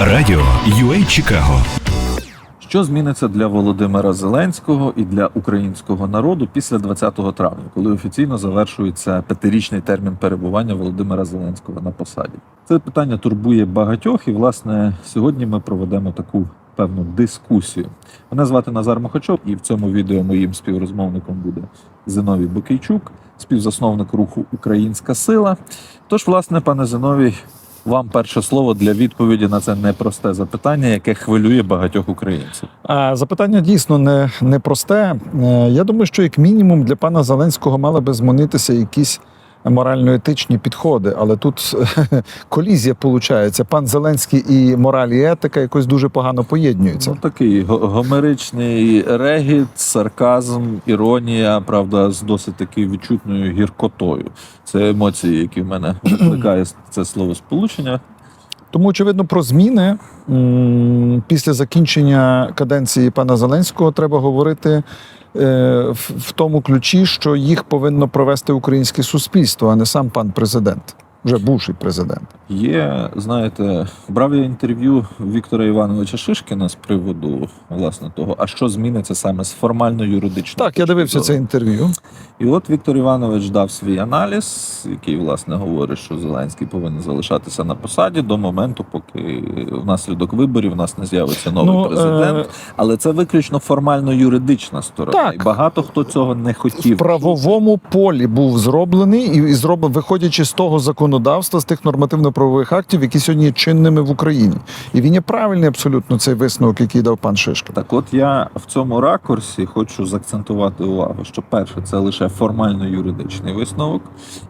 Радіо UA Чикаго Що зміниться для Володимира Зеленського і для українського народу після 20 травня, коли офіційно завершується п'ятирічний термін перебування Володимира Зеленського на посаді? Це питання турбує багатьох, і власне сьогодні ми проведемо таку певну дискусію. Мене звати Назар Мохачов, і в цьому відео моїм співрозмовником буде Зиновій Бокійчук, співзасновник руху Українська сила. Тож, власне, пане Зиновій, вам перше слово для відповіді на це непросте запитання, яке хвилює багатьох українців. А запитання дійсно не, не просте. Е, Я думаю, що як мінімум для пана Зеленського мали би змінитися якісь морально-етичні підходи, але тут колізія виходить. Пан Зеленський і мораль і етика якось дуже погано поєднуються. Ну, такий гомеричний регіт, сарказм, іронія, правда, з досить таки відчутною гіркотою. Це емоції, які в мене викликає це слово сполучення. Тому, очевидно, про зміни після закінчення каденції пана Зеленського треба говорити в, в тому ключі, що їх повинно провести українське суспільство, а не сам пан президент, вже бувший президент. Є, знаєте, брав я інтерв'ю Віктора Івановича Шишкіна з приводу власне того, а що зміниться саме з формально-юридичної. Так, я дивився це інтерв'ю. І от Віктор Іванович дав свій аналіз, який власне говорить, що Зеленський повинен залишатися на посаді до моменту, поки внаслідок виборів у нас не з'явиться новий Ну, президент. е, Але це виключно формально-юридична сторона. Так. І багато хто цього не хотів. В правовому полі був зроблений і, зроблений, виходячи з того законодавства, з тих нормативно-правових актів, які сьогодні є чинними в Україні. І він є правильний абсолютно цей висновок, який дав пан Шишкін. Так, от я в цьому ракурсі хочу заакцентувати увагу, що перше, це лише формально-юридичний висновок.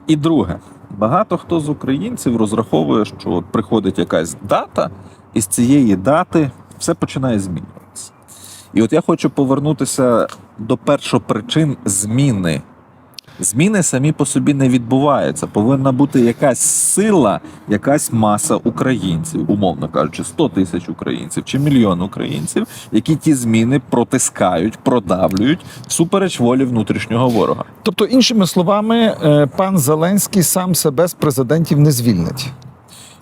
І друге, багато хто з українців розраховує, що от приходить якась дата, і з цієї дати все починає змінюватися. І от я хочу повернутися до першопричин зміни. Зміни самі по собі не відбуваються. Повинна бути якась сила, якась маса українців, умовно кажучи, 100 тисяч українців чи мільйон українців, які ті зміни протискають, продавлюють всупереч волі внутрішнього ворога. Тобто, іншими словами, е, пан Зеленський сам себе з президентів не звільнить.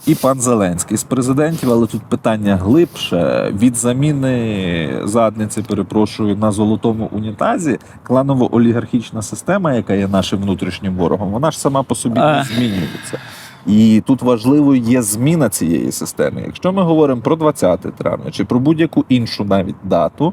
І пан Зеленський з президентів, але тут питання глибше від заміни задниці, перепрошую, на золотому унітазі. Кланово-олігархічна система, яка є нашим внутрішнім ворогом, вона ж сама по собі не змінюється. І тут важливою є зміна цієї системи. Якщо ми говоримо про 20 травня чи про будь-яку іншу навіть дату,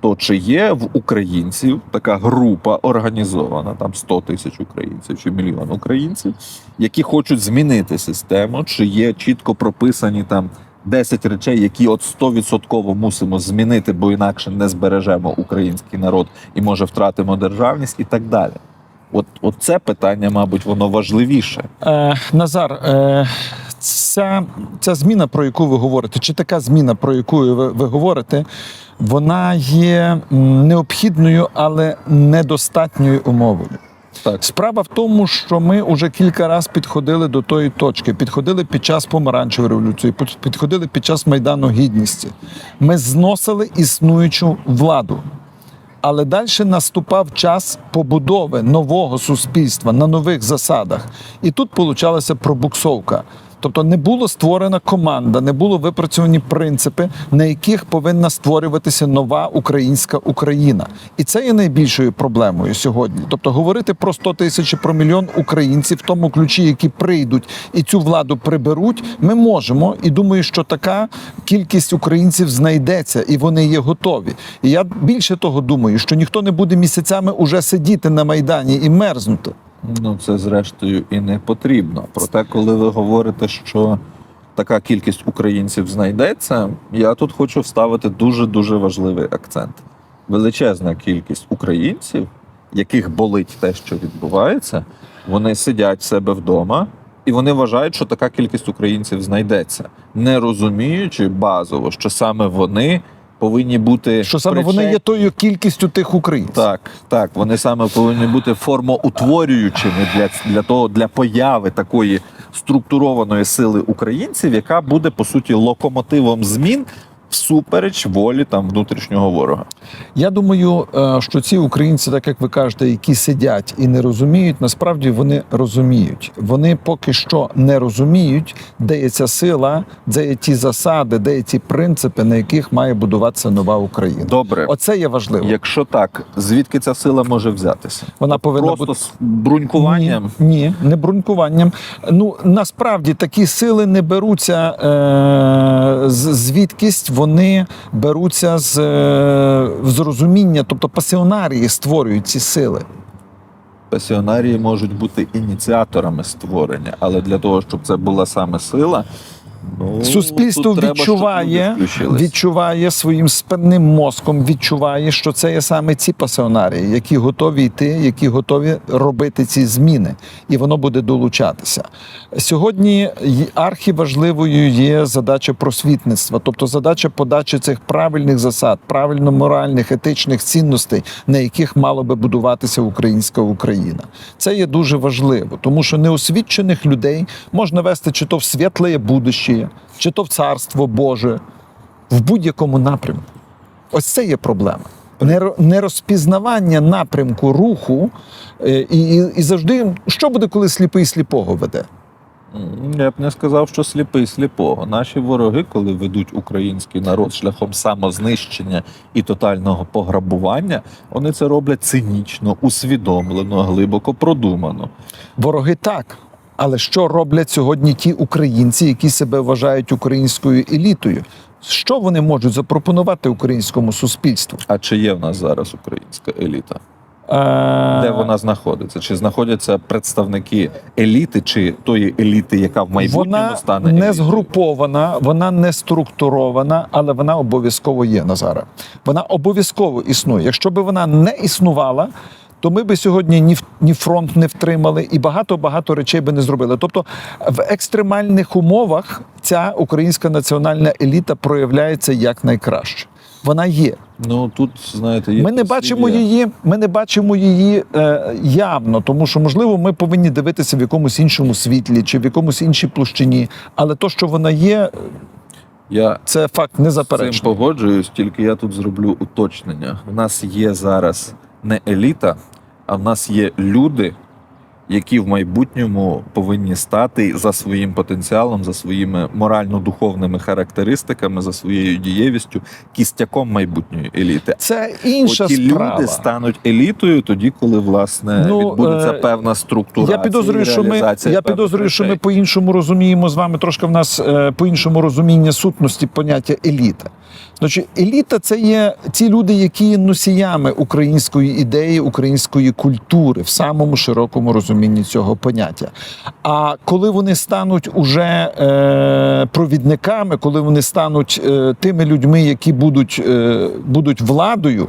то чи є в українців така група організована, там 100 тисяч українців чи мільйон українців, які хочуть змінити систему, чи є чітко прописані там 10 речей, які от 100% мусимо змінити, бо інакше не збережемо український народ і може втратимо державність, і так далі. От, от це питання, мабуть, воно важливіше. Е, Назар, е, ця, ця зміна, про яку ви говорите, чи така зміна, про яку ви, ви говорите, вона є необхідною, але недостатньою умовою. Так, Справа в тому, що ми вже кілька разів підходили до тої точки. Підходили під час помаранчевої революції, підходили під час Майдану Гідності. Ми зносили існуючу владу. Але далі наступав час побудови нового суспільства на нових засадах. І тут получалася пробуксовка. Тобто не була створена команда, не було випрацьовані принципи, на яких повинна створюватися нова українська Україна. І це є найбільшою проблемою сьогодні. Тобто говорити про 100 тисяч про мільйон українців в тому ключі, які прийдуть і цю владу приберуть, ми можемо. І думаю, що така кількість українців знайдеться, і вони є готові. І я більше того думаю, що ніхто не буде місяцями уже сидіти на майдані і мерзнути. Ну це зрештою і не потрібно. Проте, коли ви говорите, що така кількість українців знайдеться, я тут хочу вставити дуже дуже важливий акцент. Величезна кількість українців, яких болить те, що відбувається, вони сидять в себе вдома. І вони вважають, що така кількість українців знайдеться, не розуміючи базово, що саме вони повинні бути Що саме вони є тою кількістю тих українців. так, так. Вони саме повинні бути формоутворюючими для, для того для появи такої структурованої сили українців, яка буде по суті локомотивом змін всупереч волі там внутрішнього ворога. Я думаю, е, що ці українці, так як ви кажете, які сидять і не розуміють, насправді вони розуміють. Вони поки що не розуміють, де є ця сила, де є ті засади, де є ті принципи, на яких має будуватися нова Україна. Добре, Оце є важливо. якщо так, звідки ця сила може взятися? Вона повинна Просто бути з брунькуванням. Ні, ні, не брунькуванням. Ну насправді такі сили не беруться е, звідкись, вони беруться з, е, з розуміння, тобто пасіонарії створюють ці сили. Пасіонарії можуть бути ініціаторами створення, але для того, щоб це була саме сила, ну Суспільство тут треба, щоб відчуває, люди включились. відчуває своїм спинним мозком, відчуває, що це є саме ці пасіонарії, які готові йти, які готові робити ці зміни, і воно буде долучатися. Сьогодні архіважливою є задача просвітництва, тобто задача подачі цих правильних засад, правильно моральних, етичних цінностей, на яких мало би будуватися українська Україна. Це є дуже важливо, тому що неосвічених людей можна вести чи то в світле будуще, чи то в царство Боже, в будь-якому напрямку. Ось це є проблема. Нерозпізнавання напрямку руху е, і, і, і завжди, що буде, коли сліпий сліпого веде? Я б не сказав, що сліпий сліпого. Наші вороги, коли ведуть український народ шляхом самознищення і тотального пограбування, вони це роблять цинічно, усвідомлено, глибоко продумано. Вороги так. Але що роблять сьогодні ті українці, які себе вважають українською елітою? Що вони можуть запропонувати українському суспільству? А чи є в нас зараз українська еліта? Е, Де вона знаходиться? Чи знаходяться представники еліти, чи тої еліти, яка в майбутньому Вона стане не елітою? згрупована, вона не структурована, але вона обов'язково є Назара. Вона обов'язково існує. Якщо б вона не існувала, то ми би сьогодні ні, ні фронт не втримали і багато багато речей би не зробили. Тобто в екстремальних умовах ця українська національна еліта проявляється як найкраще. Вона є. Ну тут знаєте, є Ми не бачимо її. Ми не бачимо її е, явно, тому що можливо ми повинні дивитися в якомусь іншому світлі чи в якомусь іншій площині. Але то, що вона є, Я це факт З цим погоджуюсь, тільки я тут зроблю уточнення. В нас є зараз не еліта, а в нас є люди, які в майбутньому повинні стати за своїм потенціалом, за своїми морально-духовними характеристиками, за своєю дієвістю, кістяком майбутньої еліти. Це інша Оті справа. люди стануть елітою тоді, коли власне Ну, відбудеться е, певна структура. Я підозрюю, що ми я підозрюю, що ми по-іншому розуміємо з вами трошки в нас е, по-іншому розуміння сутності поняття еліта. Значить, еліта це є ті люди, які є носіями української ідеї, української культури в самому широкому розумінні цього поняття. А коли вони стануть уже е, провідниками, коли вони стануть е, тими людьми, які будуть, е, будуть владою.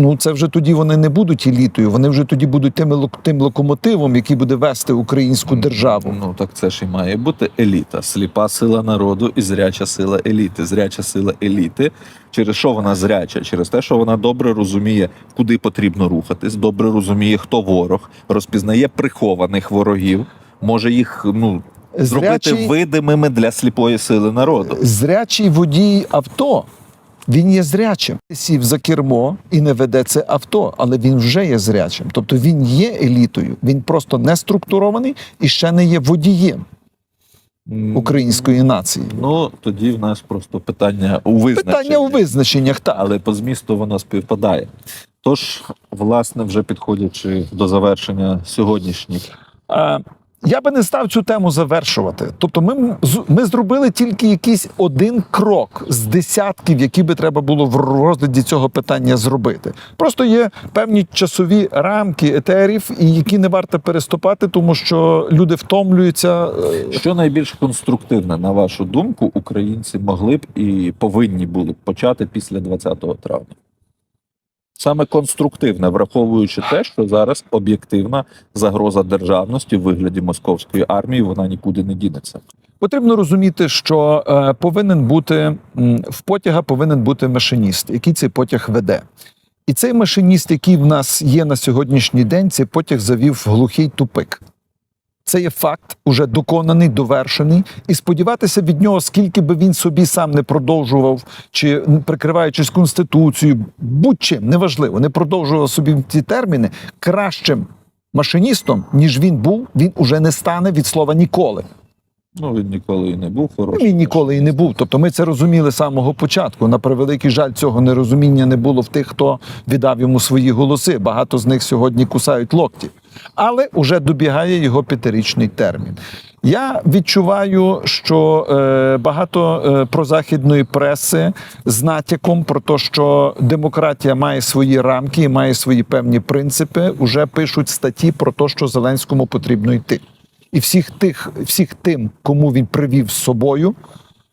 Ну, це вже тоді вони не будуть елітою, вони вже тоді будуть тим, тим локомотивом, який буде вести українську державу. Ну так це ж і має бути еліта. Сліпа сила народу і зряча сила еліти. Зряча сила еліти. Через що вона зряча? Через те, що вона добре розуміє, куди потрібно рухатись, добре розуміє, хто ворог, розпізнає прихованих ворогів, може їх ну зробити Зрячий, видимими для сліпої сили народу. зрячий водій авто. Він є зрячим. Сів за кермо і не веде це авто, але він вже є зрячим. Тобто він є елітою. Він просто не структурований і ще не є водієм української нації. Ну тоді в нас просто питання у визначенні. Питання у визначеннях так. але по змісту воно співпадає. Тож, власне, вже підходячи до завершення сьогоднішніх Я би не став цю тему завершувати. Тобто, ми, ми зробили тільки якийсь один крок з десятків, які би треба було в розгляді цього питання зробити. Просто є певні часові рамки етерів, і які не варто переступати, тому що люди втомлюються. е, Що найбільш конструктивне, на вашу думку, українці могли б і повинні були б почати після 20 травня? Саме конструктивне, враховуючи те, що зараз об'єктивна загроза державності в вигляді московської армії, вона нікуди не дінеться. Потрібно розуміти, що е, повинен бути в потяга повинен бути машиніст, який цей потяг веде. І цей машиніст, який в нас є на сьогоднішній день, цей потяг завів в глухий тупик. Це є факт, уже доконаний, довершений, і сподіватися від нього, скільки би він собі сам не продовжував, чи прикриваючись конституцією, будь-чим неважливо, не продовжував собі ці терміни кращим машиністом, ніж він був, він уже не стане від слова ніколи. Ну він ніколи і не був хорошим. Він ніколи і не був. Тобто ми це розуміли з самого початку. На превеликий жаль, цього нерозуміння не було в тих, хто віддав йому свої голоси. Багато з них сьогодні кусають локті. Але вже добігає його п'ятирічний термін. Я відчуваю, що е, багато е, прозахідної преси з натяком про те, що демократія має свої рамки і має свої певні принципи, вже пишуть статті про те, що Зеленському потрібно йти. І всіх тих, всіх тим, кому він привів з собою,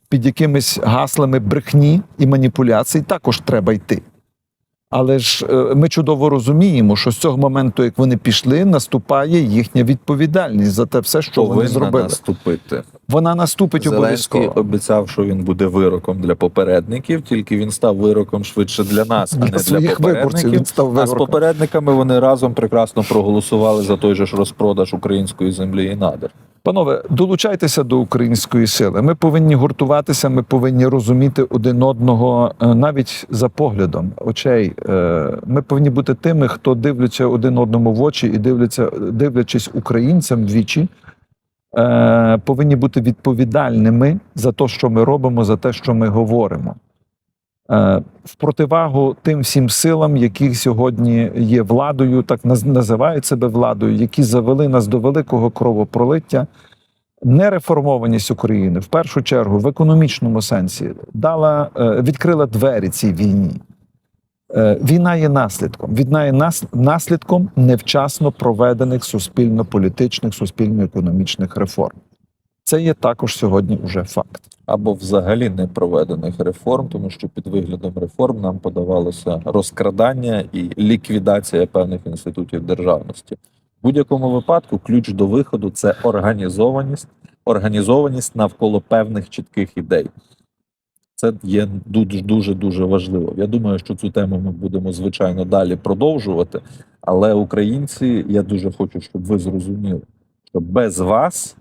під якимись гаслами брехні і маніпуляцій, також треба йти. Але ж е, ми чудово розуміємо, що з цього моменту, як вони пішли, наступає їхня відповідальність за те все, що вони повинна зробили. наступити. Вона наступить Зеленський обов'язково. обіцяв, що він буде вироком для попередників, тільки він став вироком швидше для нас, а не для попередників. він став А з попередниками вони разом прекрасно проголосували за той же ж розпродаж української землі і надр. Панове, долучайтеся до української сили. Ми повинні гуртуватися, ми повинні розуміти один одного е, навіть за поглядом очей. Е, Ми повинні бути тими, хто дивляться один одному в очі і дивляться, дивлячись українцям в двічі. Е, Повинні бути відповідальними за те, що ми робимо, за те, що ми говоримо. Е, В противагу тим всім силам, які сьогодні є владою, так називають себе владою, які завели нас до великого кровопролиття. Нереформованість України в першу чергу в економічному сенсі дала е, відкрила двері цій війні. Е, Війна є наслідком. Війна є нас- наслідком невчасно проведених суспільно-політичних, суспільно-економічних реформ. Це є також сьогодні уже факт. Або взагалі не проведених реформ, тому що під виглядом реформ нам подавалося розкрадання і ліквідація певних інститутів державності. В будь-якому випадку ключ до виходу це організованість, організованість навколо певних чітких ідей. Це є дуже дуже важливо. Я думаю, що цю тему ми будемо звичайно далі продовжувати. Але українці, я дуже хочу, щоб ви зрозуміли, що без вас,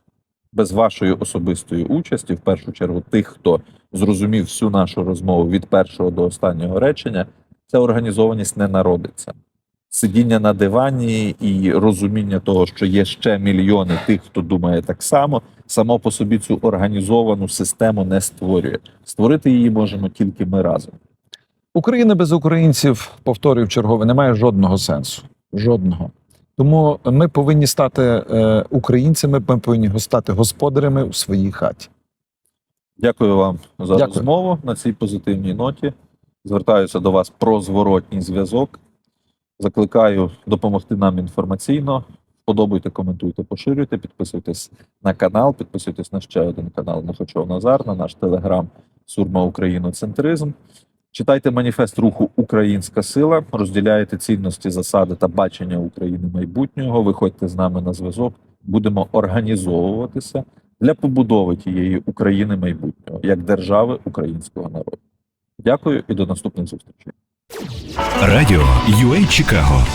без вашої особистої участі, в першу чергу, тих, хто зрозумів всю нашу розмову від першого до останнього речення, ця організованість не народиться. Сидіння на дивані і розуміння того, що є ще мільйони тих, хто думає так само, само по собі цю організовану систему не створює. Створити її можемо тільки ми разом. Україна без українців, повторюю чергове, не має жодного сенсу. Жодного. Тому ми повинні стати е, українцями, ми повинні стати господарями у своїй хаті. Дякую вам за Дякую. розмову на цій позитивній ноті. Звертаюся до вас про зворотній зв'язок. Закликаю допомогти нам інформаційно. Подобайте, коментуйте, поширюйте, підписуйтесь на канал, підписуйтесь на ще один канал Нахочов Назар, на наш телеграм Сурма Україноцентризм. Читайте маніфест руху Українська сила, розділяйте цінності, засади та бачення України майбутнього. Виходьте з нами на зв'язок. Будемо організовуватися для побудови тієї України майбутнього як держави українського народу. Дякую і до наступних зустрічей. Радіо UA Чикаго